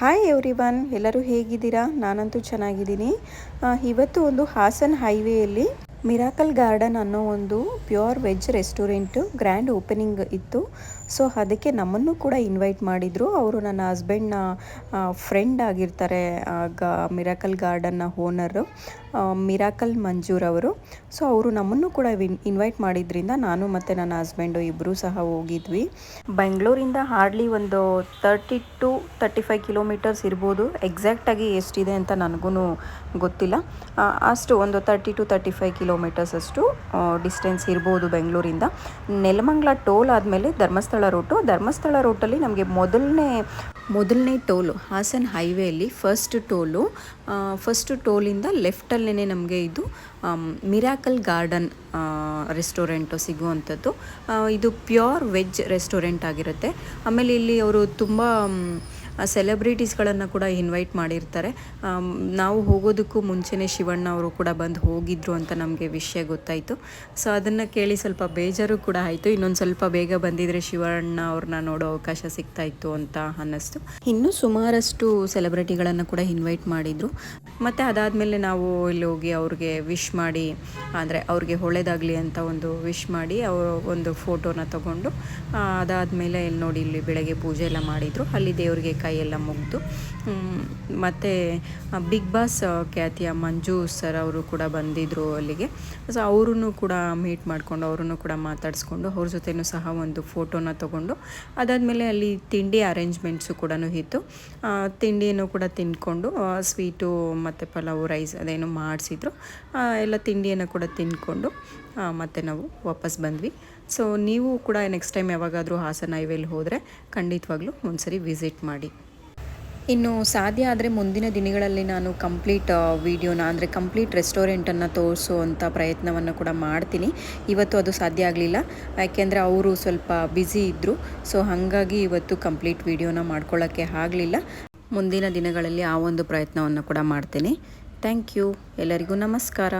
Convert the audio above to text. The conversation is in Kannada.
ಹಾಯ್ ಎವ್ರಿವನ್ ಎಲ್ಲರೂ ಹೇಗಿದ್ದೀರಾ? ನಾನಂತೂ ಚೆನ್ನಾಗಿದ್ದೀನಿ. ಇವತ್ತು ಒಂದು ಹಾಸನ್ ಹೈವೇಯಲ್ಲಿ ಮಿರಾಕಲ್ ಗಾರ್ಡನ್ ಅನ್ನೋ ಒಂದು pure veg restaurant grand opening ಇತ್ತು. ಸೊ, ಅದಕ್ಕೆ ನಮ್ಮನ್ನು ಕೂಡ ಇನ್ವೈಟ್ ಮಾಡಿದರು. ಅವರು ನನ್ನ ಹಸ್ಬೆಂಡ್ನ ಫ್ರೆಂಡ್ ಆಗಿರ್ತಾರೆ, ಆಗ ಮಿರಾಕಲ್ ಗಾರ್ಡನ್ನ ಓನರು ಮಿರಾಕಲ್ ಮಂಜೂರ್ ಅವರು. ಸೊ, ಅವರು ನಮ್ಮನ್ನು ಕೂಡ ಇನ್ವೈಟ್ ಮಾಡಿದ್ರಿಂದ ನಾನು ಮತ್ತು ನನ್ನ ಹಸ್ಬೆಂಡು ಇಬ್ಬರೂ ಸಹ ಹೋಗಿದ್ವಿ. ಬೆಂಗಳೂರಿಂದ ಹಾರ್ಡ್ಲಿ ಒಂದು thirty to thirty five kilometres ಇರ್ಬೋದು. ಎಕ್ಸಾಕ್ಟಾಗಿ ಎಷ್ಟಿದೆ ಅಂತ ನನಗೂ ಗೊತ್ತಿಲ್ಲ. ಅಷ್ಟು ಒಂದು thirty to thirty five kilometres ಅಷ್ಟು ಡಿಸ್ಟೆನ್ಸ್ ಇರ್ಬೋದು ಬೆಂಗಳೂರಿಂದ. ನೆಲಮಂಗ್ಲ ಟೋಲ್ ಆದಮೇಲೆ ಧರ್ಮಸ್ಥಳ ರೂಟು ಧರ್ಮಸ್ಥಳ ರೂಟಲ್ಲಿ ನಮಗೆ ಮೊದಲನೇ ಮೊದಲನೇ ಟೋಲು, ಹಾಸನ್ ಹೈವೇಲಿ ಫಸ್ಟ್ ಟೋಲು ಫಸ್ಟ್ ಟೋಲಿಂದ ಲೆಫ್ಟಲ್ಲೇ ನಮಗೆ ಇದು ಮಿರಾಕಲ್ ಗಾರ್ಡನ್ ರೆಸ್ಟೋರೆಂಟು ಸಿಗುವಂಥದ್ದು. ಇದು ಪ್ಯೂರ್ ವೆಜ್ ರೆಸ್ಟೋರೆಂಟ್ ಆಗಿರುತ್ತೆ. ಆಮೇಲೆ ಇಲ್ಲಿ ಅವರು ತುಂಬ ಸೆಲೆಬ್ರಿಟೀಸ್ಗಳನ್ನು ಕೂಡ ಇನ್ವೈಟ್ ಮಾಡಿರ್ತಾರೆ. ನಾವು ಹೋಗೋದಕ್ಕೂ ಮುಂಚೆನೇ ಶಿವಣ್ಣ ಅವರು ಕೂಡ ಬಂದು ಹೋಗಿದ್ರು ಅಂತ ನಮಗೆ ವಿಷಯ ಗೊತ್ತಾಯಿತು. ಸೊ ಅದನ್ನು ಕೇಳಿ ಸ್ವಲ್ಪ ಬೇಜಾರು ಕೂಡ ಆಯಿತು. ಇನ್ನೊಂದು ಸ್ವಲ್ಪ ಬೇಗ ಬಂದಿದ್ರೆ ಶಿವಣ್ಣ ಅವ್ರನ್ನ ನೋಡೋ ಅವಕಾಶ ಸಿಗ್ತಾ ಇತ್ತು ಅಂತ ಅನ್ನಿಸ್ತು. ಇನ್ನೂ ಸುಮಾರಷ್ಟು ಸೆಲೆಬ್ರಿಟಿಗಳನ್ನು ಕೂಡ ಇನ್ವೈಟ್ ಮಾಡಿದರು. ಮತ್ತು ಅದಾದಮೇಲೆ ನಾವು ಇಲ್ಲಿ ಹೋಗಿ ಅವ್ರಿಗೆ ವಿಶ್ ಮಾಡಿ, ಅಂದರೆ ಅವ್ರಿಗೆ ಒಳ್ಳೇದಾಗಲಿ ಅಂತ ಒಂದು ವಿಶ್ ಮಾಡಿ ಅವರು ಒಂದು ಫೋಟೋನ ತಗೊಂಡು ಅದಾದಮೇಲೆ ಇಲ್ಲಿ ನೋಡಿ ಇಲ್ಲಿ ಬೆಳಗ್ಗೆ ಪೂಜೆ ಎಲ್ಲ ಮಾಡಿದರು. ಅಲ್ಲಿ ದೇವರಿಗೆ ಕೈಯೆಲ್ಲ ಮುಗಿದು ಮತ್ತು ಬಿಗ್ ಬಾಸ್ ಖ್ಯಾತಿಯ ಮಂಜು ಸರ್ ಅವರು ಕೂಡ ಬಂದಿದ್ದರು ಅಲ್ಲಿಗೆ. ಸೊ ಅವರೂ ಕೂಡ ಮೀಟ್ ಮಾಡಿಕೊಂಡು ಅವರನ್ನು ಕೂಡ ಮಾತಾಡಿಸ್ಕೊಂಡು, ಅವ್ರ ಜೊತೆನೂ ಸಹ ಒಂದು ಫೋಟೋನ ತೊಗೊಂಡು, ಅದಾದಮೇಲೆ ಅಲ್ಲಿ ತಿಂಡಿ ಅರೇಂಜ್ಮೆಂಟ್ಸು ಕೂಡ ಇತ್ತು. ತಿಂಡಿಯನ್ನು ಕೂಡ ತಿಂದ್ಕೊಂಡು ಸ್ವೀಟು ಮತ್ತು ಪಲಾವು ರೈಸ್ ಅದೇನು ಮಾಡಿಸಿದ್ರು. ಎಲ್ಲ ತಿಂಡಿಯನ್ನು ಕೂಡ ತಿಂದ್ಕೊಂಡು ಮತ್ತೆ ನಾವು ವಾಪಸ್ ಬಂದ್ವಿ. ಸೊ ನೀವು ಕೂಡ ನೆಕ್ಸ್ಟ್ ಟೈಮ್ ಯಾವಾಗಾದರೂ ಹಾಸನ ಹೈವೇಲಿ ಹೋದರೆ ಖಂಡಿತವಾಗ್ಲೂ ಒಂದ್ಸರಿ ವಿಸಿಟ್ ಮಾಡಿ. ಇನ್ನು ಸಾಧ್ಯ ಆದರೆ ಮುಂದಿನ ದಿನಗಳಲ್ಲಿ ನಾನು ಕಂಪ್ಲೀಟ್ ವೀಡಿಯೋನ ಅಂದರೆ ಕಂಪ್ಲೀಟ್ ರೆಸ್ಟೋರೆಂಟನ್ನು ತೋರಿಸುವಂಥ ಪ್ರಯತ್ನವನ್ನು ಕೂಡ ಮಾಡ್ತೀನಿ. ಇವತ್ತು ಅದು ಸಾಧ್ಯ ಆಗಲಿಲ್ಲ. ಯಾಕೆಂದರೆ ಅವರು ಸ್ವಲ್ಪ ಬ್ಯುಸಿ ಇದ್ದರು ಸೊ ಹಾಗಾಗಿ ಇವತ್ತು ಕಂಪ್ಲೀಟ್ ವೀಡಿಯೋನ ಮಾಡ್ಕೊಳ್ಳೋಕ್ಕೆ ಆಗಲಿಲ್ಲ. ಮುಂದಿನ ದಿನಗಳಲ್ಲಿ ಆ ಒಂದು ಪ್ರಯತ್ನವನ್ನು ಕೂಡ ಮಾಡ್ತೀನಿ. ಥ್ಯಾಂಕ್ ಯು ಎಲ್ಲರಿಗೂ ನಮಸ್ಕಾರ.